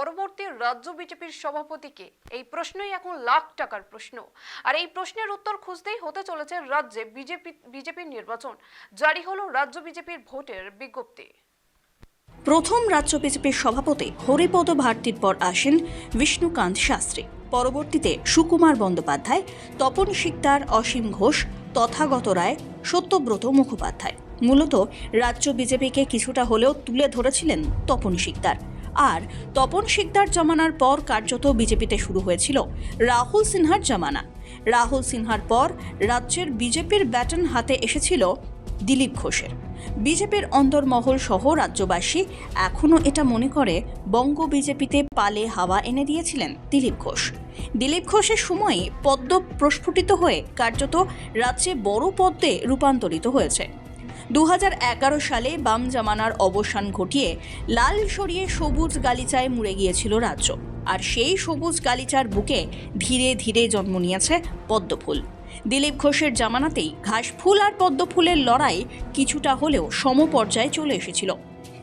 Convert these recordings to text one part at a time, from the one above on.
পরবর্তী রাজ্য বিজেপির সভাপতিকে। এই প্রশ্নই এখন লাখ টাকার প্রশ্ন। আর এই প্রশ্নের উত্তর খুঁজতেই হতে চলেছে রাজ্যে বিজেপি, বিজেপির নির্বাচন। জারি হলো রাজ্য বিজেপির ভোটের বিজ্ঞপ্তি। প্রথম রাজ্য বিজেপির সভাপতি হরিপদ ভারতীর পর আসেন বিষ্ণুকান্ত শাস্ত্রী। পরবর্তীতে সুকুমার বন্দ্যোপাধ্যায়, তপন শিকদার, অসীম ঘোষ, তথাগত রায়, সত্যব্রত মুখোপাধ্যায়। মূলত রাজ্য বিজেপিকে কিছুটা হলেও তুলে ধরেছিলেন তপন শিকদার। আর তপন শিকদার জমানার পর কার্যত বিজেপিতে শুরু হয়েছিল রাহুল সিনহার জমানা। রাহুল সিনহার পর রাজ্যের বিজেপির ব্যাটন হাতে এসেছিল দিলীপ ঘোষের। বিজেপির অন্তর্মহল সহ রাজ্যবাসী এখনও এটা মনে করে বঙ্গ বিজেপিতে পালে হাওয়া এনে দিয়েছিলেন দিলীপ ঘোষ। দিলীপ ঘোষের সময়ে পদ্ম প্রস্ফুটিত হয়ে কার্যত রাজ্যে বড় পদ্মে রূপান্তরিত হয়েছে। দু হাজার এগারো সালে বাম জামানার অবসান ঘটিয়ে লাল সরিয়ে সবুজ গালিচায় মুড়ে গিয়েছিল রাজ্য। আর সেই সবুজ গালিচার বুকে ধীরে ধীরে জন্ম নিয়েছে পদ্মফুল। দিলীপ ঘোষের জামানাতেই ঘাসফুল আর পদ্মফুলের লড়াই কিছুটা হলেও সমপর্যায়ে চলে এসেছিল।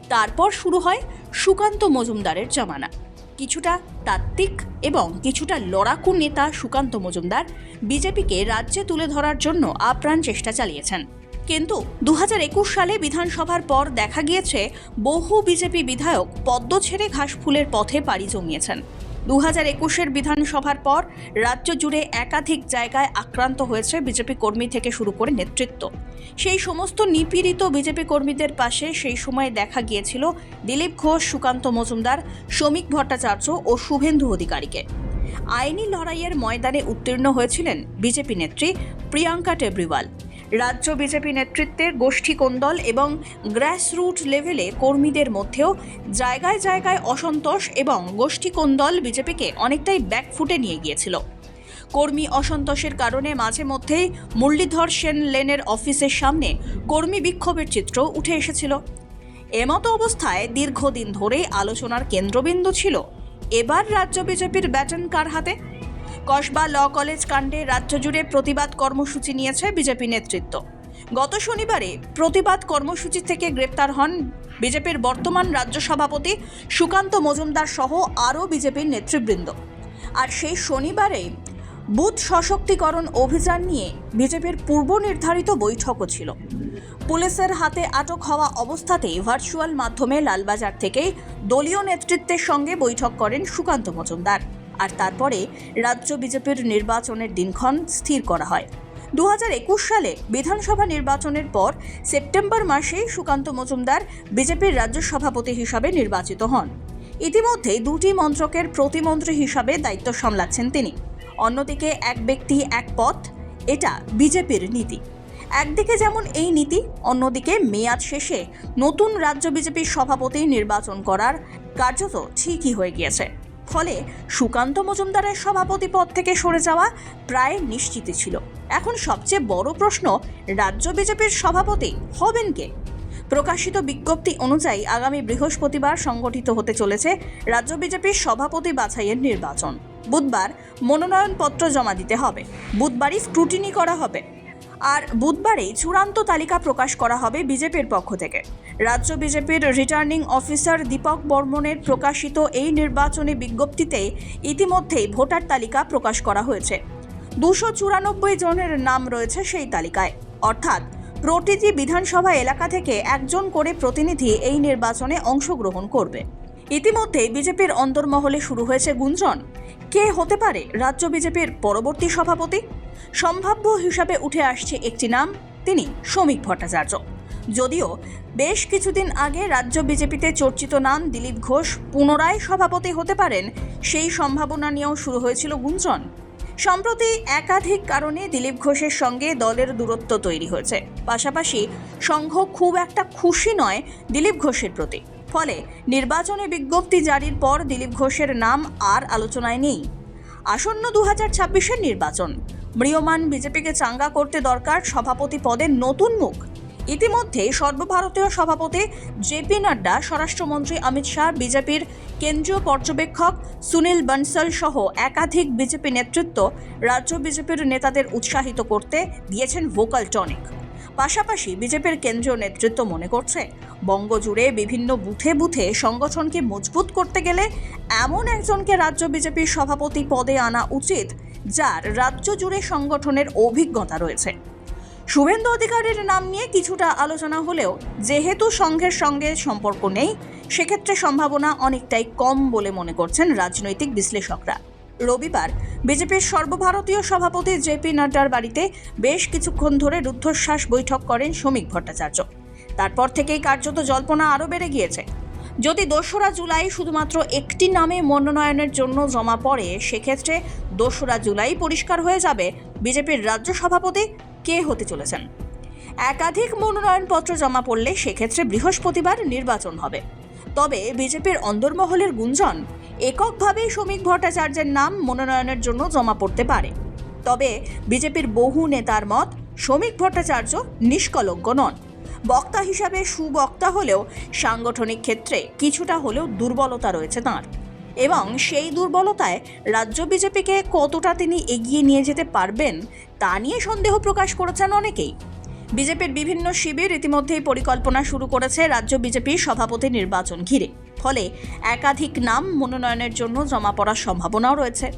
তারপর শুরু হয় সুকান্ত মজুমদারের জামানা। কিছুটা তাত্ত্বিক এবং কিছুটা লড়াকু নেতা সুকান্ত মজুমদার বিজেপিকে রাজ্যে তুলে ধরার জন্য আপ্রাণ চেষ্টা চালিয়েছেন। কিন্তু দু হাজার একুশ সালে বিধানসভার পর দেখা গিয়েছে, বহু বিজেপি বিধায়ক পদ্ম ছেড়ে ঘাসফুলের পথে পাড়ি জমিয়েছেন। দু হাজার একুশের বিধানসভার পর রাজ্য জুড়ে একাধিক জায়গায় আক্রান্ত হয়েছে বিজেপি কর্মী থেকে শুরু করে নেতৃত্ব। সেই সমস্ত নিপীড়িত বিজেপি কর্মীদের পাশে সেই সময় দেখা গিয়েছিল দিলীপ ঘোষ, সুকান্ত মজুমদার, শ্রমিক ভট্টাচার্য ও শুভেন্দু অধিকারীকে। আইনি লড়াইয়ের ময়দানে উত্তীর্ণ হয়েছিলেন বিজেপি নেত্রী প্রিয়াঙ্কা টেব্রিওয়াল। রাজ্য বিজেপি নেতৃত্বের গোষ্ঠী কোন্দল এবং গ্রাসরুট লেভেলে কর্মীদের মধ্যেও জায়গায় জায়গায় অসন্তোষ এবং গোষ্ঠী কোন্দল বিজেপিকে অনেকটাই ব্যাকফুটে নিয়ে গিয়েছিল। কর্মী অসন্তোষের কারণে মাঝে মধ্যেই মুরলীধর সেন লেনের অফিসের সামনে কর্মী বিক্ষোভের চিত্র উঠে এসেছিল। এমতো অবস্থায় দীর্ঘদিন ধরে আলোচনার কেন্দ্রবিন্দু ছিল। এবার রাজ্য বিজেপির ব্যাটন কার হাতে? কসবা ল কলেজ কাণ্ডে রাজ্য জুড়ে প্রতিবাদ কর্মসূচি নিয়েছে বিজেপি নেতৃত্ব। গত শনিবারে প্রতিবাদ কর্মসূচি থেকে গ্রেপ্তার হন বিজেপির বর্তমান রাজ্য সভাপতি সুকান্ত মজুমদার সহ আরও বিজেপির নেতৃবৃন্দ। আর সেই শনিবারে বুথ সশক্তিকরণ অভিযান নিয়ে বিজেপির পূর্ব নির্ধারিত বৈঠকও ছিল। পুলিশের হাতে আটক হওয়া অবস্থাতেই ভার্চুয়াল মাধ্যমে লালবাজার থেকে দলীয় নেতৃত্বের সঙ্গে বৈঠক করেন সুকান্ত মজুমদার। আর তারপরে রাজ্য বিজেপির নির্বাচনের দিনক্ষণ স্থির করা হয়। দু হাজার একুশ সালে বিধানসভা নির্বাচনের পর সেপ্টেম্বর মাসে সুকান্ত মজুমদার বিজেপির রাজ্য সভাপতি হিসাবে নির্বাচিত হন। ইতিমধ্যে দুটি মন্ত্রকের প্রতিমন্ত্রী হিসাবে দায়িত্ব সামলাচ্ছেন তিনি। অন্যদিকে এক ব্যক্তি এক পথ, এটা বিজেপির নীতি। একদিকে যেমন এই নীতি, অন্যদিকে মেয়াদ শেষে নতুন রাজ্য বিজেপির সভাপতি নির্বাচন করার কার্যত ঠিকই হয়ে গিয়েছে। ফলে সুকান্ত মজুমদারের সভাপতি পদ থেকে সরে যাওয়া প্রায় নিশ্চিত ছিল। এখন সবচেয়ে বড় প্রশ্ন, রাজ্য বিজেপির সভাপতি হবেন কে? প্রকাশিত বিজ্ঞপ্তি অনুযায়ী আগামী বৃহস্পতিবার সংগঠিত হতে চলেছে রাজ্য বিজেপির সভাপতি বাছাইয়ের নির্বাচন। বুধবার মনোনয়নপত্র জমা দিতে হবে। বুধবারই স্ক্রুটিনি করা হবে। আর বুধবারেই চূড়ান্ত তালিকা প্রকাশ করা হবে বিজেপির পক্ষ থেকে। রাজ্য বিজেপির রিটার্নিং অফিসার দীপক বর্মনের প্রকাশিত এই নির্বাচনী বিজ্ঞপ্তিতে ইতিমধ্যেই ভোটার তালিকা প্রকাশ করা হয়েছে। দুশো চুরানব্বই জনের নাম রয়েছে সেই তালিকায়। অর্থাৎ প্রতিটি বিধানসভা এলাকা থেকে একজন করে প্রতিনিধি এই নির্বাচনে অংশগ্রহণ করবে। ইতিমধ্যে বিজেপির অন্তর্মহলে শুরু হয়েছে গুঞ্জন। কে হতে পারে রাজ্য বিজেপির পরবর্তী সভাপতি? সম্ভাব্য হিসাবে উঠে আসছে একটি নাম, তিনি শ্রমিক ভট্টাচার্য। যদিও বেশ কিছুদিন আগে রাজ্য বিজেপিতে চর্চিত নাম দিলীপ ঘোষ পুনরায় সভাপতি হতে পারেন, সেই সম্ভাবনা নিয়েও শুরু হয়েছিল গুঞ্জন। সম্প্রতি একাধিক কারণে দিলীপ ঘোষের সঙ্গে দলের দূরত্ব তৈরি হয়েছে। পাশাপাশি সংঘ খুব একটা খুশি নয় দিলীপ ঘোষের প্রতি। ফলে নির্বাচনে বিজ্ঞপ্তি জারির পর দিলীপ ঘোষের নাম আর আলোচনায় নেই। আসন্ন দু হাজার নির্বাচন। ম্রিয়মান বিজেপিকে চাঙ্গা করতে দরকার সভাপতি পদে নতুন মুখ। ইতিমধ্যে সর্বভারতীয় সভাপতি জেপি নাড্ডা, স্বরাষ্ট্রমন্ত্রী অমিত শাহ, বিজেপির কেন্দ্রীয় পর্যবেক্ষক সুনীল বনসল সহ একাধিক বিজেপি নেতৃত্ব রাজ্য বিজেপির নেতাদের উৎসাহিত করতে দিয়েছেন ভোকাল টনিক। পাশাপাশি বিজেপির কেন্দ্রীয় নেতৃত্ব মনে করছে বঙ্গ জুড়ে বিভিন্ন বুথে বুথে সংগঠনকে মজবুত করতে গেলে এমন একজনকে রাজ্য বিজেপির সভাপতি পদে আনা উচিত যার রাজ্য জুড়ে সংগঠনের অভিজ্ঞতা রয়েছে। শুভেন্দু অধিকারীর নাম নিয়ে কিছুটা আলোচনা হলেও যেহেতু সংঘের সঙ্গে সম্পর্ক নেই, সেক্ষেত্রে সম্ভাবনা অনেকটাই কম বলে মনে করছেন রাজনৈতিক বিশ্লেষকরা। রবিবার বিজেপির সর্বভারতীয় সভাপতি জেপি নাড্ডার বাড়িতে বেশ কিছুক্ষণ ধরে রুদ্ধশ্বাস বৈঠক করেন শ্রমিক ভট্টাচার্য। তারপর থেকেই কার্যত জল্পনা আরও বেড়ে গিয়েছে। যদি দোসরা জুলাই শুধুমাত্র একটি নামে মনোনয়নের জন্য জমা পড়ে, সেক্ষেত্রে দোসরা জুলাই পরিষ্কার হয়ে যাবে বিজেপির রাজ্য সভাপতি কে হতে চলেছেন। একাধিক মনোনয়নপত্র জমা পড়লে সেক্ষেত্রে বৃহস্পতিবার নির্বাচন হবে। তবে বিজেপির অন্দরমহলের গুঞ্জন, এককভাবে শ্রমিক ভট্টাচার্যের নাম মনোনয়নের জন্য জমা পড়তে পারে। তবে বিজেপির বহু নেতার মত শ্রমিক ভট্টাচার্য নিষ্কলজ্ঞ নন। বক্তা হিসাবে সুবক্তা হলেও সাংগঠনিক ক্ষেত্রে কিছুটা হলেও দুর্বলতা রয়েছে তাঁর। এবং সেই দুর্বলতায় রাজ্য বিজেপিকে কতটা তিনি এগিয়ে নিয়ে যেতে পারবেন তা নিয়ে সন্দেহ প্রকাশ করেছেন অনেকেই। বিজেপির বিভিন্ন শিবির ইতিমধ্যেই পরিকল্পনা শুরু করেছে রাজ্য বিজেপির সভাপতি নির্বাচন ঘিরে। ফলে একাধিক নাম মনোনয়নের জন্য জমা পড়ার সম্ভাবনাও রয়েছে।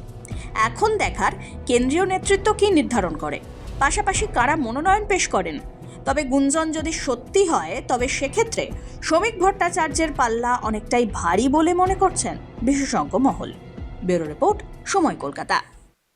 এখন দেখার কেন্দ্রীয় নেতৃত্ব কী নির্ধারণ করে? পাশাপাশি কারা মনোনয়ন পেশ করেন? তবে গুঞ্জন যদি সত্যি হয়, তবে সেক্ষেত্রে শ্রমিক ভট্টাচার্যের পাল্লা অনেকটাই ভারী বলে মনে করছেন বিশেষজ্ঞ মহল। ব্যুরো রিপোর্ট সময় কলকাতা।